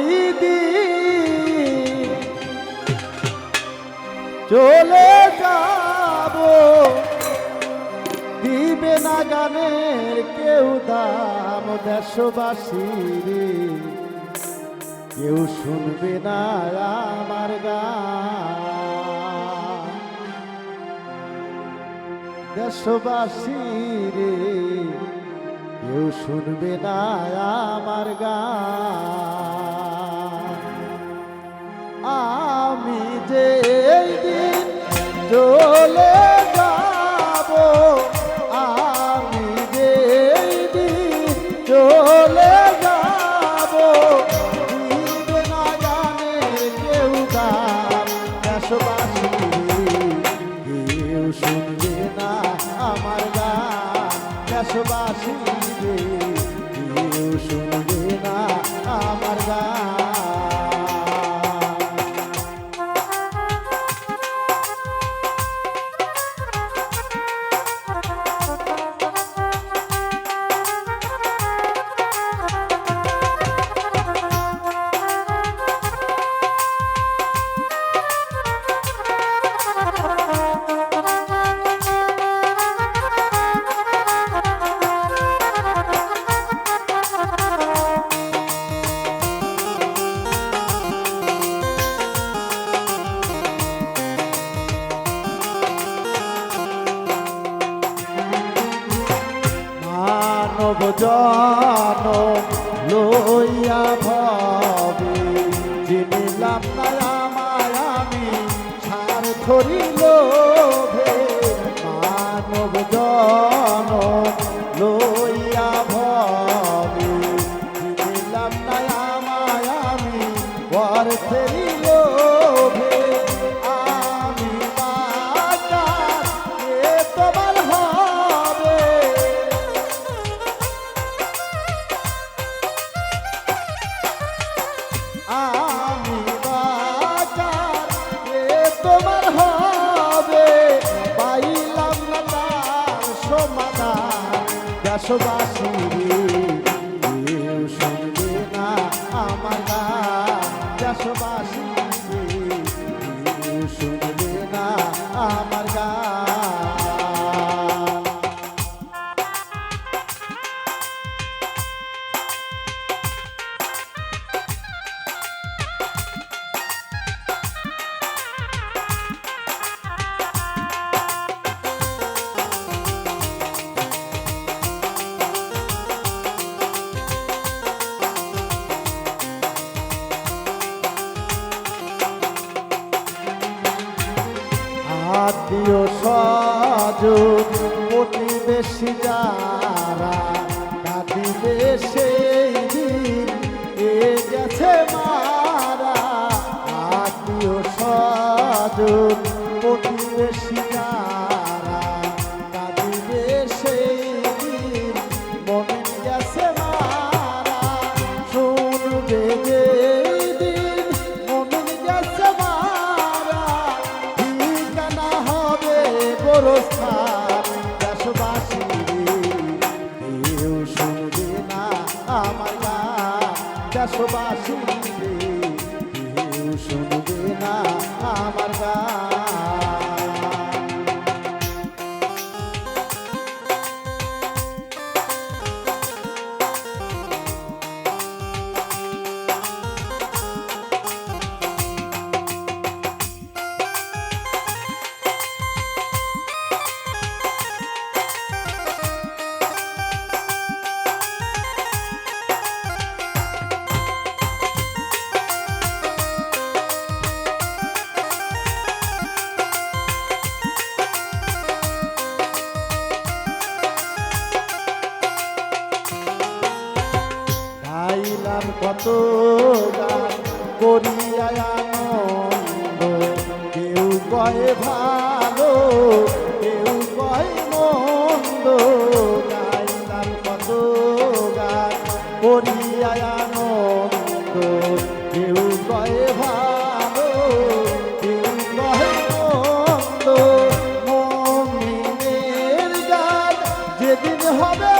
শহীদি চলে যাব। দিবে না গানের কেউ দাম দেশবাসীর। কেউ শুনবে না আমার গান। দেশবাসী রে কেউ শুনবে না আমার গান। আমি যে কেউ মানব লইয়া ভবে। চিনিলাম না আমায় আমি ধরিল মানব লইয়া ভবে। আমি বর ফেরিল সমাধান আত্মীয় সজ প্রতিবেশী যারা কাঁদিবে এ গেছে মারা। আত্মীয় স্বজন দেশবাসী রে, কত গান আনন্দ। কেউ কয় ভালো, কেউ কয় মন্দ। গাইলাম কত গান করিয়া কেউ কয় ভালো, কেউ কয় মন্দ। গান যেদিন হবে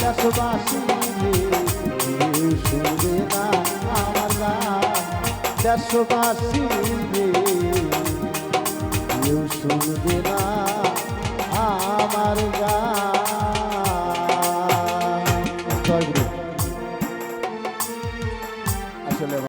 দেশবাসী দেশবাসী কেউ শুনবে না